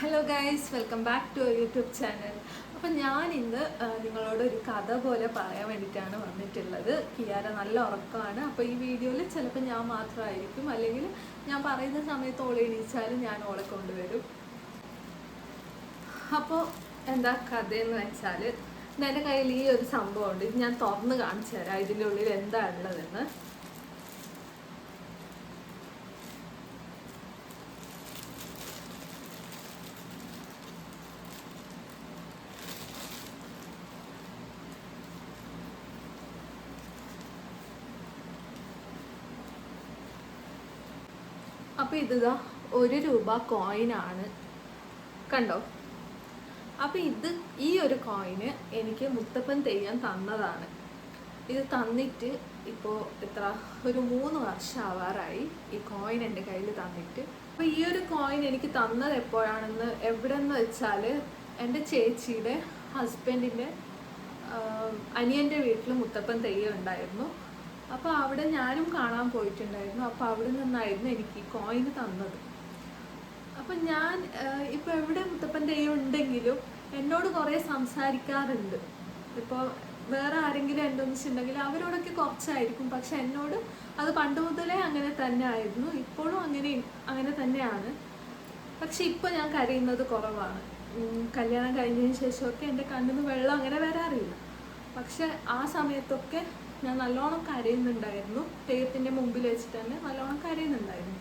Hello guys welcome back to YouTube channel അപ്പം ഞാൻ ഇന്ന് നിങ്ങളോട് ഒരു കഥ പോലെ പറയാൻ വേണ്ടിയിട്ടാണ് വന്നിട്ടുള്ളത്. കിയാര നല്ല ഉറക്കമാണ്. അപ്പോൾ ഈ വീഡിയോയിൽ ചിലപ്പോൾ ഞാൻ മാത്രമായിരിക്കും. അല്ലെങ്കിൽ ഞാൻ പറയുന്ന സമയത്ത് ഓളെ എണീച്ചാലും ഞാൻ ഓളെ കൊണ്ടുവരും. അപ്പോൾ എന്താ കഥയെന്ന് വെച്ചാൽ എന്റെ കയ്യിൽ ഈ ഒരു സംഭവമുണ്ട്. ഇത് ഞാൻ തുറന്ന് കാണിച്ചു തരാം. ഇതിന്റെ ഉള്ളിൽ എന്താ ഉള്ളതെന്ന് അപ്പോൾ ഇത് ഒരു രൂപ കോയിനാണ് കണ്ടോ? അപ്പോൾ ഇത് ഈ ഒരു കോയിന് എനിക്ക് മുത്തപ്പൻ തെയ്യം തന്നതാണ്. ഇത് തന്നിട്ട് ഇപ്പോൾ എത്ര? ഒരു മൂന്ന് വർഷം ആവാറായി ഈ കോയിൻ എന്റെ കയ്യിൽ തന്നിട്ട്. അപ്പോൾ ഈ ഒരു കോയിൻ എനിക്ക് തന്നത് എപ്പോഴാണെന്ന് എവിടെ എന്ന് വെച്ചാൽ എന്റെ ചേച്ചിയുടെ ഹസ്ബൻഡിന്റെ അനിയന്റെ വീട്ടിൽ മുത്തപ്പൻ തെയ്യം ഉണ്ടായിരുന്നു. അപ്പോൾ അവിടെ ഞാനും കാണാൻ പോയിട്ടുണ്ടായിരുന്നു. അപ്പോൾ അവിടെ നിന്നായിരുന്നു എനിക്ക് ഈ കോയിൻ തന്നത്. അപ്പം ഞാൻ ഇപ്പൊ എവിടെ മുത്തപ്പൻ തെയ്യം ഉണ്ടെങ്കിലും എന്നോട് കുറേ സംസാരിക്കാറുണ്ട്. ഇപ്പോൾ വേറെ ആരെങ്കിലും എന്റെ ഒന്നിച്ചുണ്ടെങ്കിൽ അവരോടൊക്കെ കുറച്ചായിരിക്കും. പക്ഷെ എന്നോട് അത് പണ്ട് മുതലേ അങ്ങനെ തന്നെ ആയിരുന്നു. ഇപ്പോഴും അങ്ങനെ അങ്ങനെ തന്നെയാണ്. പക്ഷെ ഇപ്പൊ ഞാൻ കരയുന്നത് കുറവാണ്. കല്യാണം കഴിഞ്ഞതിന് ശേഷമൊക്കെ എന്റെ കണ്ണിൽ വെള്ളം അങ്ങനെ വരാറില്ല. പക്ഷെ ആ സമയത്തൊക്കെ ഞാൻ നല്ലോണം കരയുന്നുണ്ടായിരുന്നു. തെയ്യത്തിന്റെ മുമ്പിൽ വെച്ചിട്ട് തന്നെ നല്ലോണം കരയുന്നുണ്ടായിരുന്നു.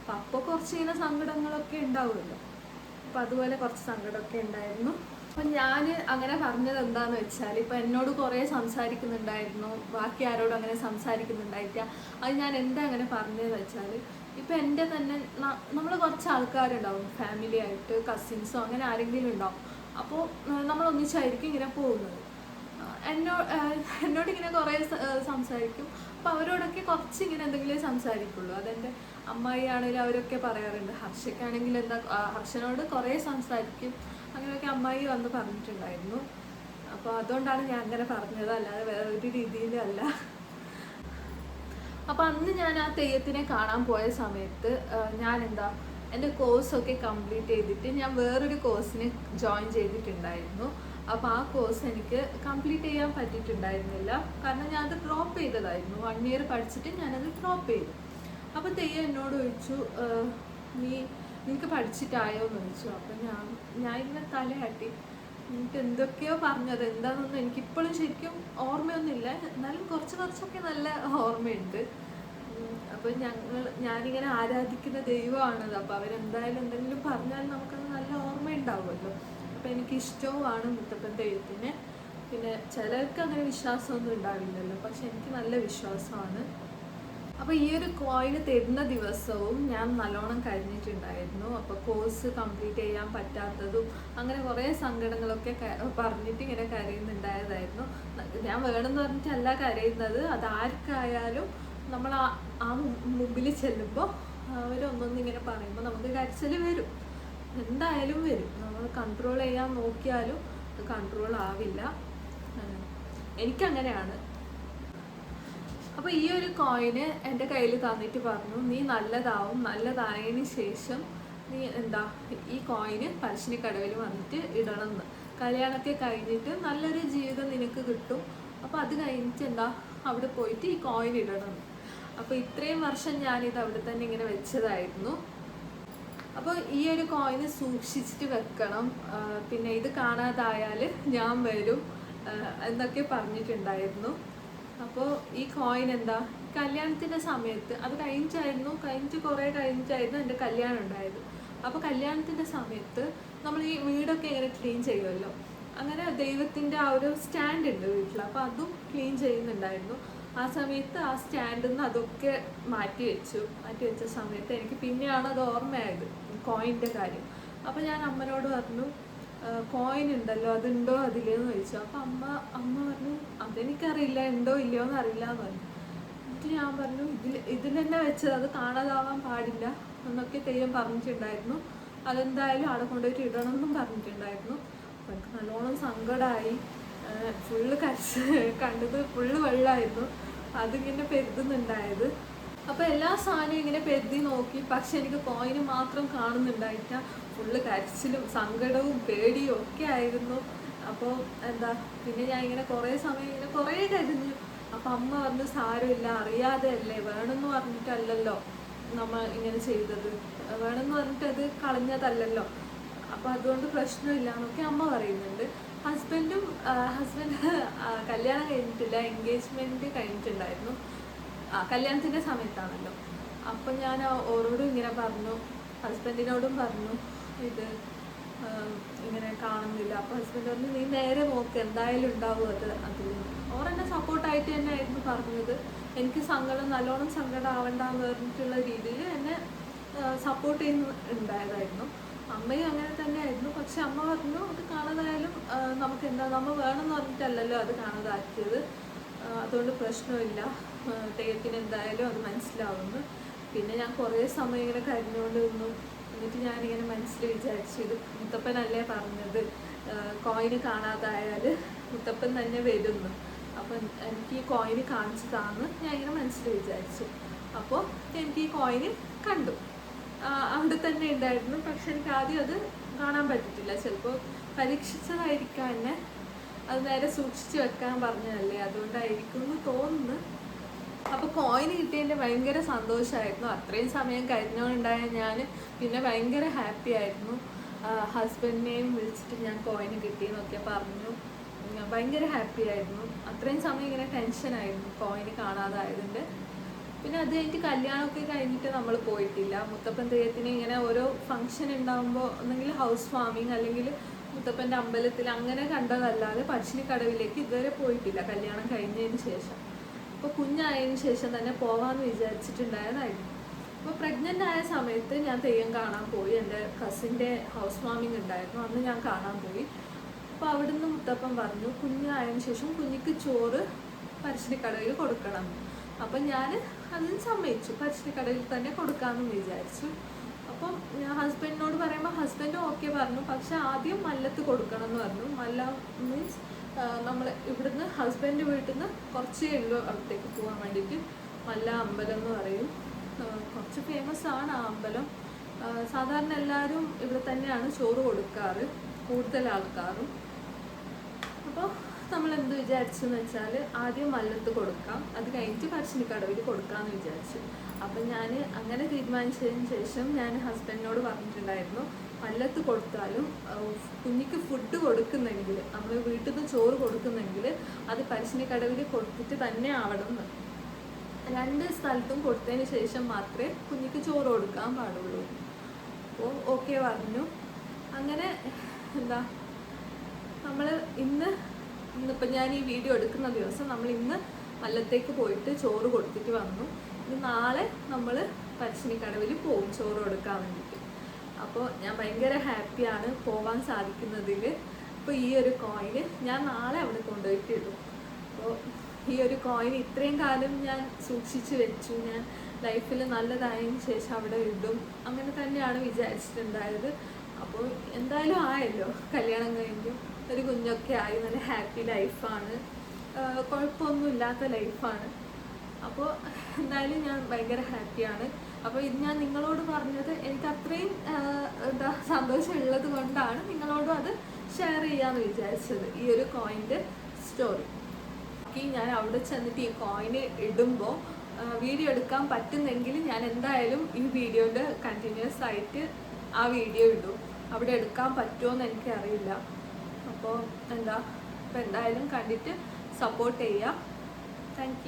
അപ്പം അപ്പോൾ കുറച്ച് ഇങ്ങനെ സങ്കടങ്ങളൊക്കെ ഉണ്ടാവുമല്ലോ. അപ്പം അതുപോലെ കുറച്ച് സങ്കടമൊക്കെ ഉണ്ടായിരുന്നു. അപ്പം ഞാൻ അങ്ങനെ പറഞ്ഞത് എന്താന്ന് വെച്ചാൽ ഇപ്പം എന്നോട് കുറേ സംസാരിക്കുന്നുണ്ടായിരുന്നു. ബാക്കി ആരോടും അങ്ങനെ സംസാരിക്കുന്നുണ്ടായിട്ടില്ല. അത് ഞാൻ എന്താ അങ്ങനെ പറഞ്ഞതെന്ന് വെച്ചാൽ ഇപ്പം എന്റെ തന്നെ നമ്മൾ കുറച്ച് ആൾക്കാരുണ്ടാവും. ഫാമിലി ആയിട്ട് കസിൻസോ അങ്ങനെ ആരെങ്കിലും ഉണ്ടാവും. അപ്പോൾ നമ്മൾ ഒന്നിച്ചായിരിക്കും ഇങ്ങനെ പോകുന്നത്. എന്നോട് എന്നോട് ഇങ്ങനെ കുറേ സംസാരിക്കും. അപ്പോൾ അവരോടൊക്കെ കുറച്ച് ഇങ്ങനെ എന്തെങ്കിലും സംസാരിക്കുള്ളൂ. അതെന്റെ അമ്മായി ആണെങ്കിലും അവരൊക്കെ പറയാറുണ്ട്. ഹർഷയ്ക്കാണെങ്കിൽ എന്താ ഹർഷനോട് കുറേ സംസാരിക്കും. അങ്ങനെയൊക്കെ അമ്മായി വന്ന് പറഞ്ഞിട്ടുണ്ടായിരുന്നു. അപ്പോൾ അതുകൊണ്ടാണ് ഞാൻ അങ്ങനെ പറഞ്ഞത്. അല്ലാതെ വേറെ ഒരു രീതിയിലല്ല അപ്പോൾ അന്ന് ഞാൻ ആ തെയ്യത്തിനെ കാണാൻ പോയ സമയത്ത് ഞാൻ എന്താ എന്റെ കോഴ്സൊക്കെ കംപ്ലീറ്റ് ചെയ്തിട്ട് ഞാൻ വേറൊരു കോഴ്സിന് ജോയിൻ ചെയ്തിട്ടുണ്ടായിരുന്നു. അപ്പോൾ ആ കോഴ്സ് എനിക്ക് കംപ്ലീറ്റ് ചെയ്യാൻ പറ്റിയിട്ടുണ്ടായിരുന്നില്ല. കാരണം ഞാൻ അത് ഡ്രോപ്പ് ചെയ്തതായിരുന്നു. വൺ ഇയർ പഠിച്ചിട്ട് ഞാനത് ഡ്രോപ്പ് ചെയ്തു. അപ്പോൾ തെയ്യ എന്നോട് ചോദിച്ചു നീ നിനക്ക് പഠിച്ചിട്ടായോ? എന്ന് ചോദിച്ചു. അപ്പോൾ ഞാൻ ഞാൻ ഇങ്ങനെ തലയാട്ടി. എന്നിട്ട് എന്തൊക്കെയോ പറഞ്ഞത്. എന്താണെന്നൊന്നും എനിക്കിപ്പോഴും ശരിക്കും ഓർമ്മയൊന്നുമില്ല. എന്നാലും കുറച്ച് കുറച്ചൊക്കെ നല്ല ഓർമ്മയുണ്ട്. അപ്പൊ ഞങ്ങൾ ഞാനിങ്ങനെ ആരാധിക്കുന്ന ദൈവമാണത്. അപ്പോൾ അവരെന്തായാലും എന്തെങ്കിലും പറഞ്ഞാൽ നമുക്കത് നല്ല ഓർമ്മയുണ്ടാവുമല്ലോ. അപ്പോൾ എനിക്ക് ഇഷ്ടവുമാണ് മുത്തപ്പന്റെ ദൈവത്തിന് പിന്നെ ചിലർക്ക് അങ്ങനെ വിശ്വാസമൊന്നും ഉണ്ടാവില്ലല്ലോ പക്ഷെ എനിക്ക് നല്ല വിശ്വാസമാണ്. അപ്പോൾ ഈ ഒരു കോയിന് തരുന്ന ദിവസവും ഞാൻ നല്ലോണം കഴിഞ്ഞിട്ടുണ്ടായിരുന്നു അപ്പോൾ കോഴ്സ് കംപ്ലീറ്റ് ചെയ്യാൻ പറ്റാത്തതും അങ്ങനെ കുറേ സങ്കടങ്ങളൊക്കെ പറഞ്ഞിട്ട് ഇങ്ങനെ കരയുന്നുണ്ടായതായിരുന്നു. ഞാൻ വേണമെന്ന് പറഞ്ഞിട്ടല്ല കരയുന്നത്. അത് ആർക്കായാലും നമ്മൾ ആ മുമ്പിൽ ചെല്ലുമ്പോൾ അവരൊന്നൊന്നിങ്ങനെ പറയുമ്പോൾ നമുക്ക് കരച്ചിൽ വരും. എന്തായാലും വരും. നമ്മൾ കൺട്രോൾ ചെയ്യാൻ നോക്കിയാലും അത് കൺട്രോൾ ആവില്ല. എനിക്കങ്ങനെയാണ്. അപ്പോൾ ഈ ഒരു കോയിന് എന്റെ കയ്യിൽ തന്നിട്ട് പറഞ്ഞു നീ നല്ലതാവും നല്ലതായതിന് ശേഷം നീ എന്താ ഈ കോയിന് പരശ്ശിനിക്കടവിൽ വന്നിട്ട് ഇടണം എന്ന് കല്യാണമൊക്കെ കഴിഞ്ഞിട്ട് നല്ലൊരു ജീവിതം നിനക്ക് കിട്ടും. അപ്പോൾ അത് കഴിഞ്ഞിട്ട് എന്താ അവിടെ പോയിട്ട് ഈ കോയിൻ ഇടണം. അപ്പോൾ ഇത്രയും വർഷം ഞാനിത് അവിടെ തന്നെ ഇങ്ങനെ വെച്ചതായിരുന്നു. അപ്പോൾ ഈ ഒരു കോയിന് സൂക്ഷിച്ചിട്ട് വെക്കണം. പിന്നെ ഇത് കാണാതായാൽ ഞാൻ വരും. എന്നൊക്കെ പറഞ്ഞിട്ടുണ്ടായിരുന്നു. അപ്പോൾ ഈ കോയിൻ എന്താ? കല്യാണത്തിന്റെ സമയത്ത് അത് കഴിഞ്ഞായിരുന്നു കഴിഞ്ഞ് കുറേ കഴിഞ്ഞായിരുന്നു എന്റെ കല്യാണം ഉണ്ടായത്. അപ്പോൾ കല്യാണത്തിന്റെ സമയത്ത് നമ്മൾ ഈ വീടൊക്കെ ഇങ്ങനെ ക്ലീൻ ചെയ്യുമല്ലോ. അങ്ങനെ ദൈവത്തിന്റെ ആ ഒരു സ്റ്റാൻഡ് ഉണ്ട് വീട്ടിൽ അപ്പോൾ അതും ക്ലീൻ ചെയ്യുന്നുണ്ടായിരുന്നു. ആ സമയത്ത് ആ സ്റ്റാൻഡിൽ നിന്ന് അതൊക്കെ മാറ്റി വെച്ചു. മാറ്റി വെച്ച സമയത്ത് എനിക്ക് പിന്നെയാണ് അത് ഓർമ്മയായത് കോയിന്റെ കാര്യം. അപ്പോൾ ഞാൻ അമ്മനോട് പറഞ്ഞു കോയിൻ ഉണ്ടല്ലോ അതുണ്ടോ അതില്ലേന്ന് ചോദിച്ചു. അപ്പം അമ്മ അമ്മ പറഞ്ഞു അതെനിക്കറിയില്ല ഉണ്ടോ ഇല്ലയോ എന്ന് അറിയില്ല എന്ന് പറഞ്ഞു. എന്നിട്ട് ഞാൻ പറഞ്ഞു ഇതിൽ ഇതിൽ തന്നെ വെച്ചത് അത് കാണാതാവാൻ പാടില്ല എന്നൊക്കെ തെയ്യം പറഞ്ഞിട്ടുണ്ടായിരുന്നു. അതെന്തായാലും അവിടെ കൊണ്ടുപോയിട്ട് ഇടണമെന്നും പറഞ്ഞിട്ടുണ്ടായിരുന്നു. അപ്പം എനിക്ക് നല്ലോണം സങ്കടമായി. ഫുള്ള് കരച്ച് കണ്ടത് ഫുള്ള് വെള്ളമായിരുന്നു അതിങ്ങനെ പെരുതുന്നുണ്ടായത്. അപ്പോൾ എല്ലാ സാധനവും ഇങ്ങനെ പെരുതി നോക്കി. പക്ഷെ എനിക്ക് കോയിന് മാത്രം കാണുന്നുണ്ടായിട്ട ഫുള്ള് കരച്ചിലും സങ്കടവും പേടിയും ഒക്കെ ആയിരുന്നു. അപ്പോൾ എന്താ പിന്നെ ഞാൻ ഇങ്ങനെ കുറേ സമയം ഇങ്ങനെ കുറേ കരഞ്ഞു. അപ്പം അമ്മ പറഞ്ഞു സാരമില്ല അറിയാതെ അല്ലേ? വേണമെന്ന് പറഞ്ഞിട്ടല്ലല്ലോ നമ്മൾ ഇങ്ങനെ ചെയ്തത്. വേണമെന്ന് പറഞ്ഞിട്ട് അത് കളഞ്ഞതല്ലല്ലോ. അപ്പോൾ അതുകൊണ്ട് പ്രശ്നമില്ല എന്നൊക്കെ അമ്മ പറയുന്നുണ്ട്. ഹസ്ബൻഡും ഹസ്ബൻഡ് കല്യാണം കഴിഞ്ഞിട്ടില്ല എൻഗേജ്മെന്റ് കഴിഞ്ഞിട്ടുണ്ടായിരുന്നു. ആ കല്യാണത്തിന്റെ സമയത്താണല്ലോ. അപ്പം ഞാൻ ഓരോടും ഇങ്ങനെ പറഞ്ഞു ഹസ്ബൻഡിനോടും പറഞ്ഞു ഇത് ഇങ്ങനെ കാണുന്നില്ല. അപ്പോൾ ഹസ്ബൻഡ് പറഞ്ഞു നീ നേരെ നോക്ക് എന്തായാലും ഉണ്ടാവും അത്. അതിൽ ഓർ എന്നെ സപ്പോർട്ടായിട്ട് തന്നെ ആയിരുന്നു പറഞ്ഞത്. എനിക്ക് സങ്കടം നല്ലോണം സങ്കടം ആവണ്ടെന്ന് പറഞ്ഞിട്ടുള്ള രീതിയിൽ എന്നെ സപ്പോർട്ട് ചെയ്യുന്ന ഉണ്ടായതായിരുന്നു. അമ്മയും അങ്ങനെ തന്നെയായിരുന്നു പക്ഷെ അമ്മ പറഞ്ഞു അത് കാണാതായാലും നമുക്ക് എന്താ നമ്മൾ വേണമെന്ന് പറഞ്ഞിട്ടല്ലല്ലോ അത് കാണാതാക്കിയത് അതുകൊണ്ട് പ്രശ്നമില്ല. ദൈവത്തിന് എന്തായാലും അത് മനസ്സിലാവുന്നു. പിന്നെ ഞാൻ കുറേ സമയം ഇങ്ങനെ കരഞ്ഞുകൊണ്ട് നിന്നു എന്നിട്ട് ഞാനിങ്ങനെ മനസ്സിൽ വിചാരിച്ചു ഇത് മുത്തപ്പനല്ലേ പറഞ്ഞത്? കോയിന് കാണാതായാൽ മുത്തപ്പൻ തന്നെ വരുന്നു. അപ്പം എനിക്ക് ഈ കോയിന് കാണിച്ചു താന്ന് ഞാൻ ഇങ്ങനെ മനസ്സിൽ വിചാരിച്ചു. അപ്പോൾ എനിക്ക് ഈ കോയിന് കണ്ടു. അവിടെ തന്നെ ഉണ്ടായിരുന്നു. പക്ഷെ എനിക്ക് ആദ്യം അത് കാണാൻ പറ്റത്തില്ല. ചിലപ്പോൾ പരീക്ഷിച്ചതായിരിക്കാം എന്നെ അത് നേരെ സൂക്ഷിച്ച് വെക്കാൻ പറഞ്ഞതല്ലേ? അതുകൊണ്ടായിരിക്കും എന്ന് തോന്നുന്നു. അപ്പോൾ കോയിൻ കിട്ടിയതിന്റെ ഭയങ്കര സന്തോഷമായിരുന്നു. അത്രയും സമയം കഴിഞ്ഞുകൊണ്ടായ ഞാൻ പിന്നെ ഭയങ്കര ഹാപ്പി ആയിരുന്നു. ഹസ്ബൻഡിനെയും വിളിച്ചിട്ട് ഞാൻ കോയിൻ കിട്ടിയെന്നൊക്കെ പറഞ്ഞു. ഭയങ്കര ഹാപ്പി ആയിരുന്നു. അത്രയും സമയം ഇങ്ങനെ ടെൻഷനായിരുന്നു കോയിന് കാണാതായതിന്റെ പിന്നെ അത് കഴിഞ്ഞിട്ട് കല്യാണമൊക്കെ കഴിഞ്ഞിട്ട് നമ്മൾ പോയിട്ടില്ല. മുത്തപ്പൻ തെയ്യത്തിന് ഇങ്ങനെ ഓരോ ഫംഗ്ഷൻ ഉണ്ടാകുമ്പോൾ ഒന്നെങ്കിൽ ഹൗസ് ഫാമിങ് അല്ലെങ്കിൽ മുത്തപ്പന്റെ അമ്പലത്തിൽ അങ്ങനെ കണ്ടതല്ലാതെ പശ്ചിനിക്കടവിലേക്ക് ഇതുവരെ പോയിട്ടില്ല. കല്യാണം കഴിഞ്ഞതിന് ശേഷം. അപ്പോൾ കുഞ്ഞായതിനു ശേഷം തന്നെ പോകാമെന്ന് വിചാരിച്ചിട്ടുണ്ടായതായിരുന്നു. അപ്പോൾ പ്രഗ്നന്റ് ആയ സമയത്ത് ഞാൻ തെയ്യം കാണാൻ പോയി. എന്റെ കസിന്റെ ഹൗസ് വാമിങ് ഉണ്ടായിരുന്നു. അന്ന് ഞാൻ കാണാൻ പോയി. അപ്പോൾ അവിടുന്ന് മുത്തപ്പൻ പറഞ്ഞു കുഞ്ഞായതിനു ശേഷം കുഞ്ഞിക്ക് ചോറ് പരശ്ശിനിക്കടവിൽ കൊടുക്കണം. അപ്പം ഞാൻ അതിന് സമ്മതിച്ചു. പച്ചക്കടയിൽ തന്നെ കൊടുക്കാമെന്ന് വിചാരിച്ചു. അപ്പം ഹസ്ബൻഡിനോട് പറയുമ്പോൾ ഹസ്ബൻഡ് ഓക്കെ പറഞ്ഞു. പക്ഷെ ആദ്യം മല്ലത്ത് കൊടുക്കണം എന്ന് പറഞ്ഞു. മല്ല മീൻസ് നമ്മൾ ഇവിടുന്ന് ഹസ്ബൻഡ് വീട്ടിൽ നിന്ന് കുറച്ചേ ഉള്ളൂ അവിടത്തേക്ക് പോകാൻ വേണ്ടിയിട്ട്. മല്ല അമ്പലം എന്ന് പറയും. കുറച്ച് ഫേമസ് ആണ് ആ അമ്പലം. സാധാരണ എല്ലാവരും ഇവിടെ തന്നെയാണ് ചോറ് കൊടുക്കാറ്. കൂടുതൽ ആൾക്കാരും. അപ്പോൾ നമ്മൾ എന്ത് വിചാരിച്ചെന്ന് വെച്ചാൽ ആദ്യം മല്ലത്ത് കൊടുക്കാം. അത് കഴിഞ്ഞിട്ട് പരശ്ശിനിക്കടവിൽ കൊടുക്കാമെന്ന് വിചാരിച്ചു. അപ്പം ഞാൻ അങ്ങനെ തീരുമാനിച്ചതിന് ശേഷം ഞാൻ ഹസ്ബൻഡിനോട് പറഞ്ഞിട്ടുണ്ടായിരുന്നു മല്ലത്ത് കൊടുത്താലും കുഞ്ഞിക്ക് ഫുഡ് കൊടുക്കുന്നെങ്കിൽ നമ്മൾ വീട്ടിൽ നിന്ന് ചോറ് കൊടുക്കുന്നെങ്കിൽ അത് പരശ്ശിനിക്കടവിൽ കൊടുത്തിട്ട് തന്നെ ആവണം എന്ന് രണ്ട് സ്ഥലത്തും കൊടുത്തതിന് ശേഷം മാത്രമേ കുഞ്ഞിക്ക് ചോറ് കൊടുക്കാൻ പാടുള്ളൂ. അപ്പോൾ ഓക്കെ പറഞ്ഞു. അങ്ങനെ എന്താ നമ്മൾ ഇന്ന് ഇന്നിപ്പോൾ ഞാൻ ഈ വീഡിയോ എടുക്കുന്ന ദിവസം നമ്മൾ ഇന്ന് മല്ലത്തേക്ക് പോയിട്ട് ചോറ് കൊടുത്തിട്ട് വന്നു. ഇനി നാളെ നമ്മൾ പരശ്ശിനിക്കടവിൽ പോകും ചോറ് കൊടുക്കാൻ വേണ്ടിയിട്ട്. അപ്പോൾ ഞാൻ ഭയങ്കര ഹാപ്പിയാണ് പോവാൻ സാധിക്കുന്നതിൽ ഇപ്പോൾ ഈ ഒരു കോയിന് ഞാൻ നാളെ അവിടെ കൊണ്ടുപോയിട്ട് ഇടും അപ്പോൾ ഈ ഒരു കോയിൻ ഇത്രയും കാലം ഞാൻ സൂക്ഷിച്ചു വെച്ചു. ഞാൻ ലൈഫിൽ നല്ലതായതിനു ശേഷം അവിടെ ഇടും. അങ്ങനെ തന്നെയാണ് വിചാരിച്ചിട്ടുണ്ടായത്. അപ്പോൾ എന്തായാലും ആയല്ലോ കല്യാണം കഴിഞ്ഞു. ഒരു കുഞ്ഞൊക്കെ ആയി നല്ല ഹാപ്പി ലൈഫാണ് കുഴപ്പമൊന്നുമില്ലാത്ത ലൈഫാണ് അപ്പോൾ എന്തായാലും ഞാൻ ഭയങ്കര ഹാപ്പിയാണ് അപ്പോൾ ഇത് ഞാൻ നിങ്ങളോട് പറഞ്ഞത് എനിക്ക് അത്രയും എന്താ സന്തോഷമുള്ളത് കൊണ്ടാണ് നിങ്ങളോടും അത് ഷെയർ ചെയ്യാമെന്ന് വിചാരിച്ചത്. ഈ ഒരു കോയിന്റെ സ്റ്റോറി ബാക്കി ഞാൻ അവിടെ ചെന്നിട്ട് ഈ കോയിന് ഇടുമ്പോൾ വീഡിയോ എടുക്കാൻ പറ്റുന്നെങ്കിൽ ഞാൻ എന്തായാലും ഈ വീഡിയോന്റെ കണ്ടിന്യൂസ് ആയിട്ട് ആ വീഡിയോ ഇടും. അവിടെ എടുക്കാൻ പറ്റുമോ എന്ന് എനിക്കറിയില്ല. അപ്പോൾ എന്താ അപ്പോൾ എന്തായാലും കണ്ടിട്ട് സപ്പോർട്ട് ചെയ്യുക താങ്ക്